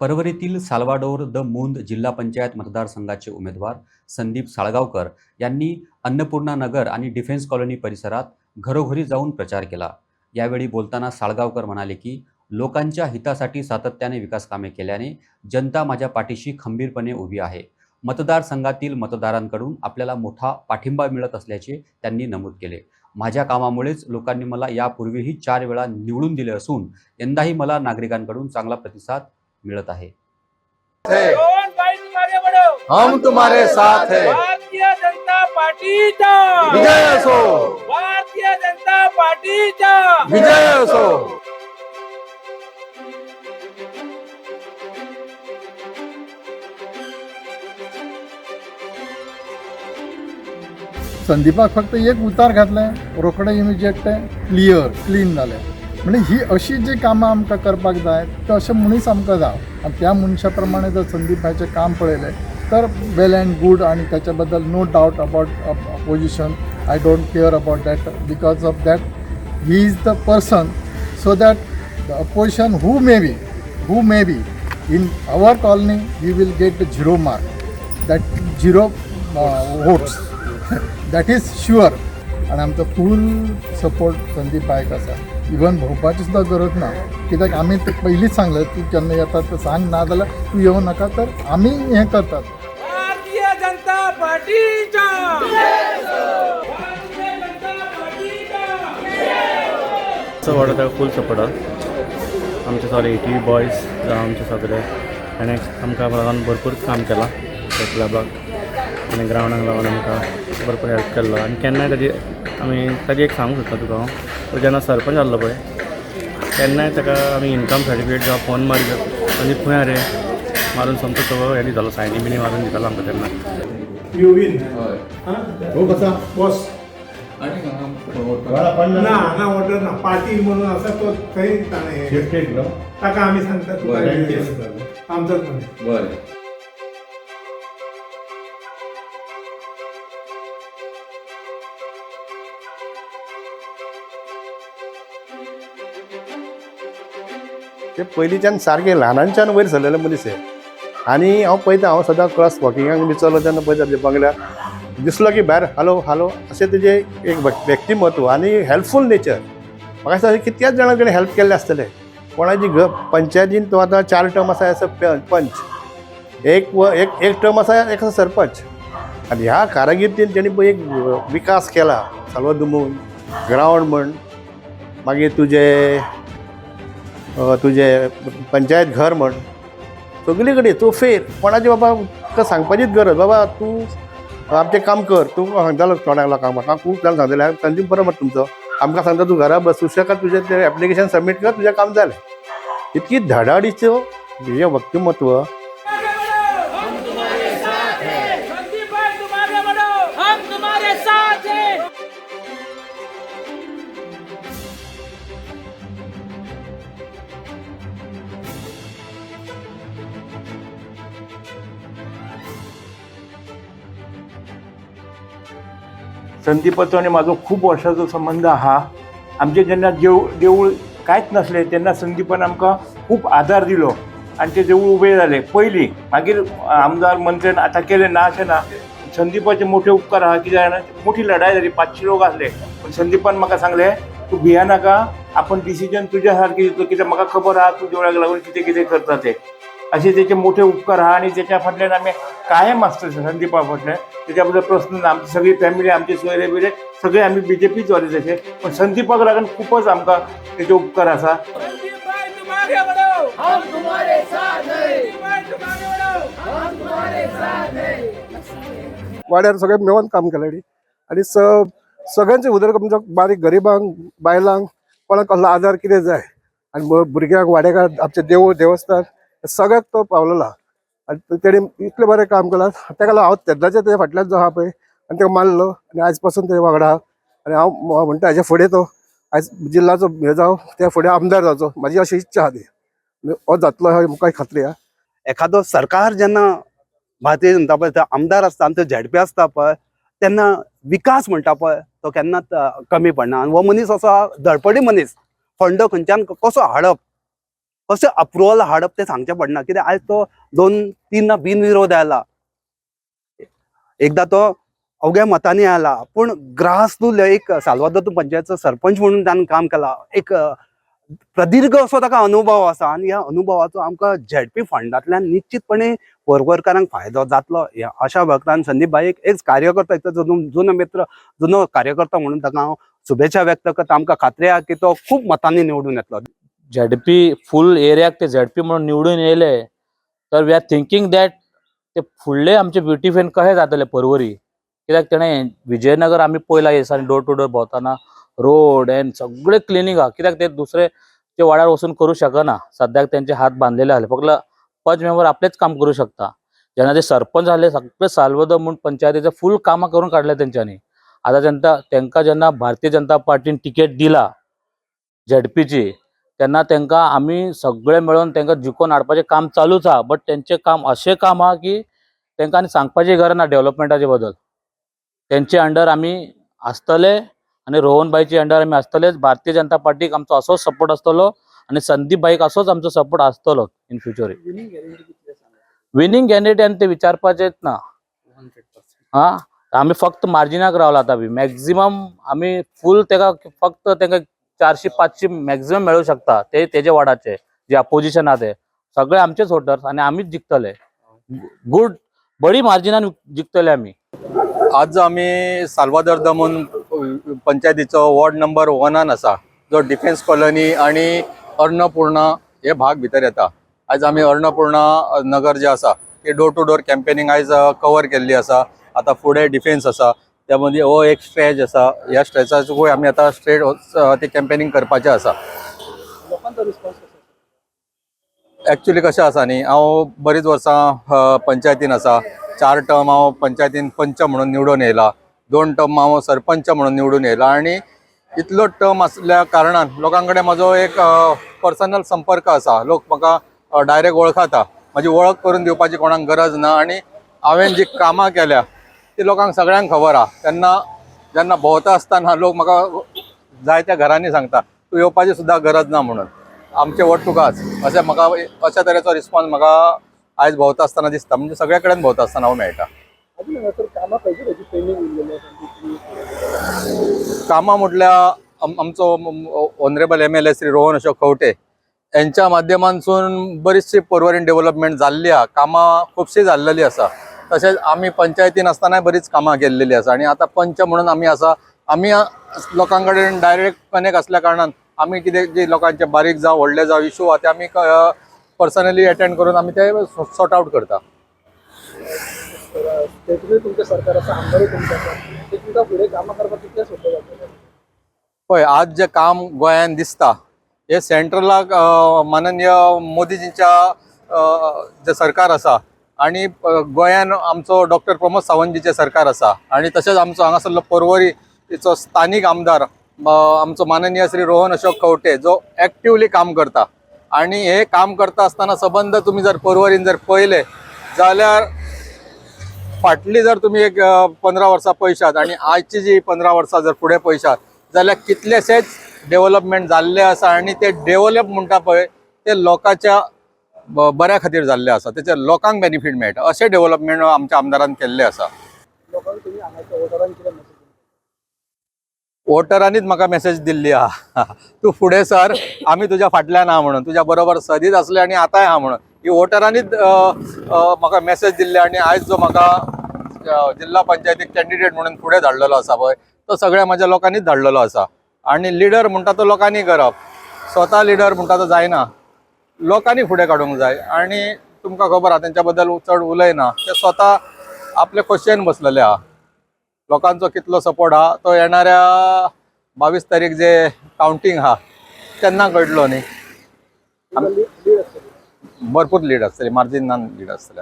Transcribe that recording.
परवरीतील Salvador the मुंद जिल्हा पंचायत मतदारसंघाचे उमेदवार संदीप साळगावकर यांनी अन्नपूर्णा नगर आणि डिफेन्स कॉलनी परिसरात घरोघरी जाऊन प्रचार केला. यावेळी बोलताना साळगावकर म्हणाले की लोकांच्या हितासाठी सातत्याने विकास कामे केल्याने जनता माझ्या पाठीशी खंबीरपणे उभी आहे. मतदारसंघातील मतदारांकडून आपल्याला मोठा पाठिंबा मिळत असल्याचे त्यांनी नमूद केले. माझ्या कामामुळेच लोकांनी मला यापूर्वीही चार वेळा निवडून दिले असून यंदाही मला नागरिकांकडून चांगला प्रतिसाद मिळत आहे. है. हम तुम्हारे साथ है. भारतीय जनता पार्टीचा विजय असो. भारतीय जनता पार्टीचा विजय असो. संदीपाक फक्त एक उतार घातलें रोखडें इमिजिएट तें क्लियर क्लीन जालें म्हणजे ही अशी जी कामां आमकां करपाक जाय तो अशें मनीस आमकां जाय आनी त्या मनशा प्रमाणे जर संदीपाचें काम पळयलें तर वेल अँड गूड आणि ताच्या बद्दल no doubt about opposition I don't care about that because of that he is the person so that the opposition who may be who may be in our colony we will get zero mark that zero votes that is sure आणि आमचो full support Sandeep बायक आसा even भोवपाची सुद्दां गरज ना. कित्याक आमी ते पयलींच सांगलें तूं केन्ना येता तर सांग ना जाल्यार तूं येवं नाका तर आमी हें करतात. भारतीय जनता पार्टीचा. भारतीय जनता पार्टीचा. असं वाटत फूल सपोर्ट आहा. आमचे सगळे एटी बॉयज जावं आमचे सगळे ताणें आमकां लागून भरपूर काम केलां. त्या क्लबाक आनी ग्रावंडाक लागून आमकां भरपूर हेल्प केल्लो आनी केन्नाय ताजी आमी ताजी एक सांगूंक सोदता तुका हांव. तो जेन्ना सरपंच आसलो पळय केन्नाय ताका आमी इन्कम सर्टिफिकेट जावं फोन मारी म्हणजे खंय रे मारून समतो तो हें दितालो सायनी बिनी मारून दितालो आमकां तेन्ना यू विन हो? कसा बॉस. ना. ना वॉटर ना. पार्टी म्हणून असा तो थंय ताणें ताका आमी सांगता तुका आमचोच म्हणे ते पयलींच्यान सारके ल्हानांच्यान वयर सरलेले मनीस हे. आनी हांव पळयता हांव सदां क्रॉस वॉकिंगाक बी चलो तेन्ना पळयता ते बंगल्यार. दिसलो की भायर हालो हालो अशें तेजें एक व्यक्- व्यक्तिमत्व आनी हेल्पफूल नेचर. म्हाका दिसता कितल्याच जाणां कडेन हेल्प केल्लें आसतलें? कोणाची घ पंचायतीन तो आतां चार टर्म आसा असो अ पंच. एक व एक एक टर्म आसा एक आसा सरपंच. आनी ह्या कारागिर्दीन तेणी पळय एक विकास केला. साल्वादुमून ग्रावंड म्हण. मागीर तुजे तुजें पंचायत घर म्हण. सगळे कडेन तूं फेर. कोणाची बाबा तुका सांगपाचीच गरज. बाबा तूं आमचें काम कर. तूं सांगतालो कोणाक लोकांक म्हाका खूब जाण सांगतले. तांचे बरो म्हणटा तुमचो. आमकां सांगता तूं घरा बस सुशेगाद तुजें तें एप्लिकेशन सबमीट कर. तुजें काम जालें इतकी धडाडीचो हेजें व्यक्तिमत्व संदीपाचो आणि माझो खूप वर्षाचा संबंध आहा आमचे जेन्ना देव देवूळ कांयच नासलें तेन्ना संदीपान आमकां खूब आदार दिलो. आनी ते देवूळ उबें झाले. पयलीं मागीर आमदार मंत्र्यान आतां केलें ना अशें ना संदीपाचे मोठे उपकार आहा कित्याक मोठी लढाई जाली पाचशे लोक आसले पण संदीपान म्हाका सांगलें तूं भिया नाका आपण डिसिजन तुज्या सारकें दितलो कित्याक म्हाका खबर आहा तूं देवळाक लागून कितें कितें करता तें असे त्याचे मोठे उपकार आहा आणि त्याच्या फाटल्यान आम्ही कायम असतो. संदीपा फाटल्यान त्याच्या बद्दल प्रश्न आमची सगळी फॅमिली आमचे सोयरे बिरे सगळे आम्ही बीजेपीच वाले तसे पण संदीपाक लागून खूपच आमकां त्याचे उपकार हैं. हैं. वाड्यार सगळे मेळून काम केलें आनी स सगळ्यांचे उदरगत म्हणजे बारीक गरिबांक बायलांक कोणाक कसलो आदार कितें जाय आनी भ- भुरग्यांक वाड्याकार आमचे देवूळ देवस्थान हे सगळ्याक तो पावलेला. आनी तेणी इतलें बरें काम केलां. ताका लागून हांव तेन्नाच्या ते फाटल्यान जो आहा पळय आनी ताका मानलो आनी आयजपासून ते वांगडा. आहा. आनी हांव म्हणटा हाज्या फुडें तो आयज जिल्लाचो हे जावं त्या फुडें आमदार जावचो म्हाजी अशी इच्छा आहा. ती हो जातलो हे म्हाका खात्री आहा. एखादो सरकार जेन्ना भारतीय जनता पळय आमदार आसता आनी तो झेडपी आसता पळय तेन्ना विकास म्हणटा पळय तो केन्नाच कमी पडना आनी हो मनीस असो धडपडी मनीस. फंड खंयच्यान कसो हाडप? कसं अप्रुव्हल हाडप तें सांगचें पडना कित्याक आयज तो दोन तीन बिनविरोध आयला एकदा तो अवघ्या मतांनी आला. पूण ग्रास तूं एक सालवादोर पंचायतचो सरपंच म्हणून ताणें काम केला. एक प्रदीर्घ असो ताका अनुभव आसा आनी ह्या अनुभवाचो आमकां झेडपी फंडांतल्यान निश्चितपणे वर्गरकारांक फायदो जातलो. ह्या अशा भक्तान संदीप बाईक एक कार्यकर्ता एक जुनो जुनो मित्र जुनो कार्यकर्ता म्हणून ताका हांव शुभेच्छा व्यक्त करता. आमकां खात्री आहा की तो खूब मतांनी निवडून येतलो. झडपी फूल एरियाक ते झडपी म्हणून निवडून येयले तर वी आर थिंकींग दॅट ते फुडले आमचे ब्युटिफिन कशें जातले परवरी? कित्याक तेणें विजयनगर आमी पयला हे दिसांनी डोर टू डोर भोंवतना रोड एंड सगळे क्लिनींग आहा कित्याक ते दुसरे ते वाड्यार वचून करू शकना. सद्याक तेंचे हात बांदलेले आसले फक्त पंच मेंबर आपलेच काम करू शकता. जेन्ना ते सरपंच जाले सगळे सालवदर म्हणून पंचायतीचे फूल कामां करून काडले तेंच्यांनी आतां तेंका तेंका जेन्ना भारतीय जनता पार्टीन तिकेट दिला झडपीची तेन्ना तेंकां आमी सगळे मेळून तेंकां जिखोवन हाडपाचें काम चालूच आहा. बट तेंचें काम अशें काम आहा की तेंकां आनी सांगपाची गरज ना डेव्हलपमेंटाचे बद्दल तेंचे अंडर आमी आसतले आनी रोहनबाईचे अंडर आमी आसतलेच भारतीय जनता पार्टीक आमचो असोच सपोर्ट आसतलो आनी संदीप बाईक असोच आमचो सपोर्ट आसतलो इन फ्युचर विनींग कॅन्डिडेट आनी ते विचारपाचेच ना. हा? आमी फक्त मार्जिनाक रावला आतां मॅक्झिमम आमी फूल तेका फक्त तेका चारशे पाचशे मॅक्झिमम मेळूं शकता. ते तेजे वाडाचे जे अपोजिशन आहा सगळे आमचेच होटर्स आनी आमीच जिखतले गुड बरी मार्जिनान जिंकतले आमी आज आमी साल्वादर दमून पंचायतीचो वॉर्ड नंबर वनान आसा जो डिफेन्स कॉलनी आणि अर्णपूर्णा हे भाग भितर येता आयज आमी अर्णपूर्णा नगर जे आसा ते डोर टू डोर कॅम्पेनिंग आयज कवर केल्ली आसा आतां फुडें डिफेन्स आसा त्या मदीं हो एक स्ट्रेच आसा ह्या स्ट्रेचाचो आमी आतां स्ट्रेट ते कॅम्पेनींग करपाचें आसा एक्चुली कशें आसा न्ही हांव बरीच वर्सां पंचायतीन आसा चार टर्म हांव पंचायतीन पंच म्हणून निवडून येयला. दोन टर्म हांव सरपंच म्हणून निवडून येयला. आणि इतलो टर्म आसल्या कारणान लोकां कडेन म्हजो एक पर्सनल संपर्क आसा लोक म्हाका डायरेक्ट वळखता म्हाजी वळख करून दिवपाची कोणाक गरज ना. आणि हांवें जी कामां केल्या ती लोकांक सगळ्यांक खबर आहा तेन्ना जेन्ना भोंवता आसतना लोक म्हाका जायत्या घरांनी सांगता तूं येवपाची सुद्दां गरज ना म्हणून. आमचे वोट तुकाच अशें म्हाका अशा तरेचो रिस्पॉन्स म्हाका आयज भोंवता आसतना दिसता. म्हणजे सगळे कडेन भोंवता आसतना हांव मेळटा. कामां म्हटल्यार आम- आमचो honourable M L A Shri Rohan Ashok Khaunte यांच्या माध्यमांतसून बरीचशी पर्वरीण डेव्हलपमेंट जाल्ली आहा कामां खुबशी जाल्लेली आसा तशेंच आमी पंचायतीन आसतनाय बरीच कामां केलेली आसा आणि आता पंच म्हणून आमी आसा आमी लोकां कडेन डायरेक्ट कनेक्ट आसल्या कारणान आमी कितें जे लोकांचे बारीक जावं व्हडले जावं इशू आहा ते आमी पर्सनली अटेंड करून आमी ते सॉर्ट आउट करता. पळय आज जे काम गोंयान दिसता हे सेंट्रलाक माननीय मोदीजींच्या जे सरकार आसा आणि अ, गोंयान आमचो डॉक्टर प्रमोद सावंतजीचे सरकार आसा आणि तशेंच आमचो हांगासरलो पर्वरीचो स्थानीक आमदार आमचो माननीय श्री रोहन अशोक कवटे जो एक्टिवली काम करता. आणि हे काम करता आसतना सबंद तुम्ही जर पर्वरीन जर पळयले जाल्यार फाटली जर तुम्ही एक पंधरा पंदरा वर्सां पयशात आणि आजची जी पंदरा वर्सां जर फुडें पयशात जाल्यार कितलेशेच डेव्हलपमेंट जाल्ले आसा आणि ते डेव्हलप म्हणटा पळय ते लोकांच्या बऱ्या खातीर जाल्ले आसा तेचे लोकांक बेनिफीट मेळटा अशें डेव्हलपमेंट आमच्या आमदारान केल्ले आसा वोटरांनीच म्हाका मेसेज दिल्ली आहा तूं फुडें सर आमी तुज्या फाटल्यान आहा म्हणून. तुज्या बरोबर सदीत आसले आनी आतांय आहा म्हणून. ही वोटरांनीच म्हाका मेसेज दिल्ली आनी आयज जो म्हाका जिल्हा पंचायतीक कॅन्डिडेट म्हणून फुडें धाडलेलो आसा पळय तो सगळ्या म्हाज्या लोकांनीच धाडलेलो आसा आनी लिडर म्हणटा तो लोकांनी करप. स्वता लिडर म्हणटा तो जायना. लोकांनी फुडें काडूंक जाय. आनी तुमकां खबर आहा तेंच्या बद्दल चड उलयना ते स्वता आपले खोशयेन बसलेले आहा लोकांचो कितलो सपोर्ट आहा तो येणाऱ्या बावीस तारीख जे कावंटींग आहा तेन्ना कळटलो न्ही. भरपूर लीड आसतली मार्जिनान लीड आसतली